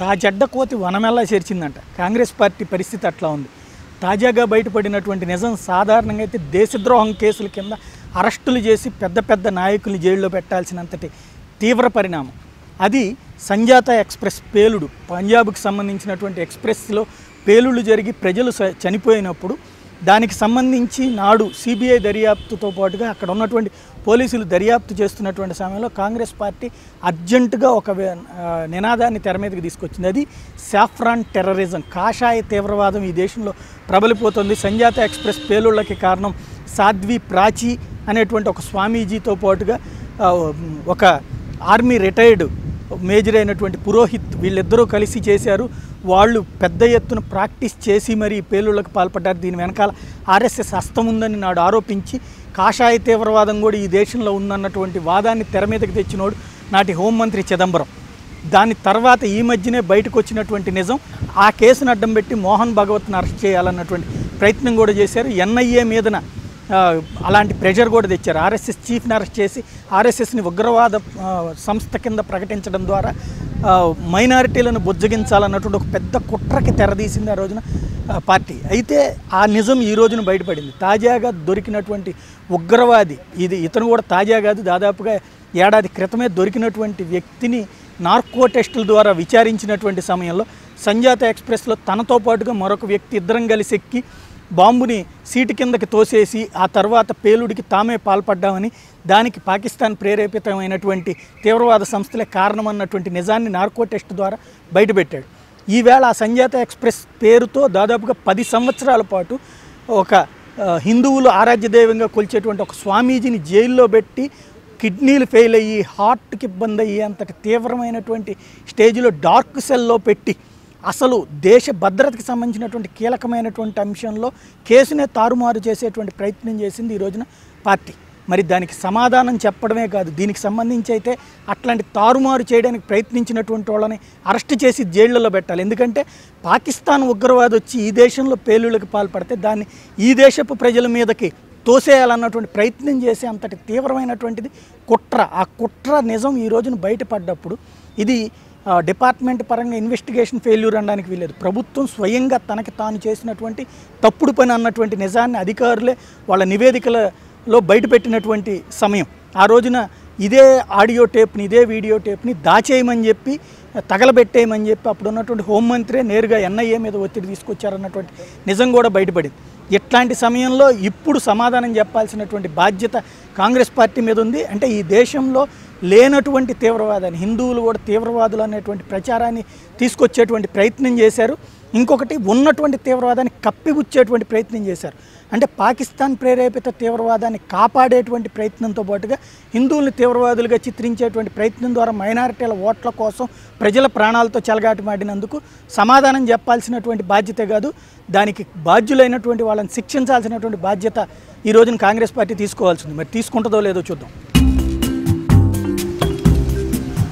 తా చెడ్డ కోతి వనమెల్లా చేర్చిందంట. కాంగ్రెస్ పార్టీ పరిస్థితి అట్లా ఉంది. తాజాగా బయటపడినటువంటి నిజం సాధారణంగా అయితే దేశద్రోహం కేసుల కింద అరెస్టులు చేసి పెద్ద పెద్ద నాయకుల్ని జైల్లో పెట్టాల్సినంతటి తీవ్ర పరిణామం. అది సంజాత ఎక్స్ప్రెస్ పేలుడు. పంజాబ్కి సంబంధించినటువంటి ఎక్స్ప్రెస్లో పేలుళ్ళు జరిగి ప్రజలు చనిపోయినప్పుడు దానికి సంబంధించి నాడు సిబిఐ దర్యాప్తుతో పాటుగా అక్కడ ఉన్నటువంటి పోలీసులు దర్యాప్తు చేస్తున్నటువంటి సమయంలో కాంగ్రెస్ పార్టీ అర్జెంటుగా ఒక నినాదాన్ని తెర మీదకి తీసుకొచ్చింది. అది సాఫ్రాన్ టెర్రరిజం. కాషాయ తీవ్రవాదం ఈ దేశంలో ప్రబలిపోతుంది. సంజాత ఎక్స్ప్రెస్ పేలుళ్ళకి కారణం సాధ్వి ప్రాచీ అనేటువంటి ఒక స్వామీజీతో పాటుగా ఒక ఆర్మీ రిటైర్డ్ మేజర్ అయినటువంటి పురోహిత్ వీళ్ళిద్దరూ కలిసి చేశారు. వాళ్ళు పెద్ద ఎత్తున ప్రాక్టీస్ చేసి మరి పేలుళ్ళకు పేలుళ్ళకు పాల్పడ్డారు. దీని వెనకాల ఆర్ఎస్ఎస్ హస్తం ఉందని నాడు ఆరోపించి కాషాయ తీవ్రవాదం కూడా ఈ దేశంలో ఉందన్నటువంటి వాదాన్ని తెర మీదకి తెచ్చినోడు నాటి హోంమంత్రి చిదంబరం. దాని తర్వాత ఈ మధ్యనే బయటకు వచ్చినటువంటి నిజం ఆ కేసును అడ్డం పెట్టి మోహన్ భగవత్ని అరెస్ట్ చేయాలన్నటువంటి ప్రయత్నం కూడా చేశారు. ఎన్ఐఏ మీదన అలాంటి ప్రెషర్ కూడా తెచ్చారు. ఆర్ఎస్ఎస్ చీఫ్ని అరెస్ట్ చేసి ఆర్ఎస్ఎస్ని ఉగ్రవాద సంస్థ కింద ప్రకటించడం ద్వారా మైనారిటీలను బుజ్జగించాలన్నటువంటి ఒక పెద్ద కుట్రకి తెరదీసింది ఆ రోజున పార్టీ. అయితే ఆ నిజం ఈ రోజున బయటపడింది. తాజాగా దొరికినటువంటి ఉగ్రవాది ఇది ఇతను కూడా తాజా కాదు దాదాపుగా ఏడాది క్రితమే దొరికినటువంటి వ్యక్తిని నార్కో టెస్టుల ద్వారా విచారించినటువంటి సమయంలో సంజాత ఎక్స్ప్రెస్లో తనతో పాటుగా మరొక వ్యక్తి ఇద్దరం కలిసి ఎక్కి బాంబుని సీటు కిందకి తోసేసి ఆ తర్వాత పేలుడికి తామే పాల్పడ్డామని దానికి పాకిస్తాన్ ప్రేరేపితమైనటువంటి తీవ్రవాద సంస్థలే కారణమన్నటువంటి నిజాన్ని నార్కో టెస్ట్ ద్వారా బయటపెట్టాడు. ఈవేళ ఆ సంజాత ఎక్స్ప్రెస్ పేరుతో దాదాపుగా పది సంవత్సరాల పాటు ఒక హిందువులు ఆరాధ్యదైవంగా కొలిచేటువంటి ఒక స్వామీజీని జైల్లో పెట్టి కిడ్నీలు ఫెయిల్ అయ్యి హార్ట్కి ఇబ్బంది అయ్యి అంతటి తీవ్రమైనటువంటి స్టేజ్లో డార్క్ సెల్లో పెట్టి అసలు దేశ భద్రతకి సంబంధించినటువంటి కీలకమైనటువంటి అంశంలో కేసునే తారుమారు చేసేటువంటి ప్రయత్నం చేసింది ఈ రోజున పార్టీ. మరి దానికి సమాధానం చెప్పడమే కాదు దీనికి సంబంధించి అయితే అట్లాంటి తారుమారు చేయడానికి ప్రయత్నించినటువంటి వాళ్ళని అరెస్ట్ చేసి జైళ్ళలో పెట్టాలి. ఎందుకంటే పాకిస్తాన్ ఉగ్రవాది వచ్చి ఈ దేశంలో పేలుళ్ళకి పాల్పడితే దాన్ని ఈ దేశపు ప్రజల మీదకి తోసేయాలన్నటువంటి ప్రయత్నం చేసే అంతటి తీవ్రమైనటువంటిది కుట్ర. ఆ కుట్ర నిజం ఈ రోజున బయటపడ్డప్పుడు ఇది డిపార్ట్మెంట్ పరంగా ఇన్వెస్టిగేషన్ ఫెయిల్యూర్ అనడానికి వీలేదు ప్రభుత్వం స్వయంగా తనకి తాను చేసినటువంటి తప్పుడు పని అన్నటువంటి నిజాన్ని అధికారులే వాళ్ళ నివేదికలలో బయటపెట్టినటువంటి సమయం. ఆ రోజున ఇదే ఆడియో టేప్ని ఇదే వీడియో టేప్ని దాచేయమని చెప్పి తగలబెట్టేయమని చెప్పి అప్పుడు ఉన్నటువంటి హోంమంత్రే నేరుగా ఎన్ఐఏ మీద ఒత్తిడి తీసుకొచ్చారన్నటువంటి నిజం కూడా బయటపడింది. ఇట్లాంటి సమయంలో ఇప్పుడు సమాధానం చెప్పాల్సినటువంటి బాధ్యత కాంగ్రెస్ పార్టీ మీద ఉంది. అంటే ఈ దేశంలో లేనటువంటి తీవ్రవాదాన్ని హిందువులు కూడా తీవ్రవాదులు అనేటువంటి ప్రచారాన్ని తీసుకొచ్చేటువంటి ప్రయత్నం చేశారు. ఇంకొకటి ఉన్నటువంటి తీవ్రవాదాన్ని కప్పిపుచ్చేటువంటి ప్రయత్నం చేశారు. అంటే పాకిస్తాన్ ప్రేరేపిత తీవ్రవాదాన్ని కాపాడేటువంటి ప్రయత్నంతో పాటుగా హిందువులను తీవ్రవాదులుగా చిత్రించేటువంటి ప్రయత్నం ద్వారా మైనారిటీల ఓట్ల కోసం ప్రజల ప్రాణాలతో చెలగాటమాడినందుకు సమాధానం చెప్పాల్సినటువంటి బాధ్యత కాదు. దానికి బాధ్యులైనటువంటి వాళ్ళని శిక్షించాల్సినటువంటి బాధ్యత ఈ రోజున కాంగ్రెస్ పార్టీ తీసుకోవాల్సింది. మరి తీసుకుంటుందో లేదో చూద్దాం.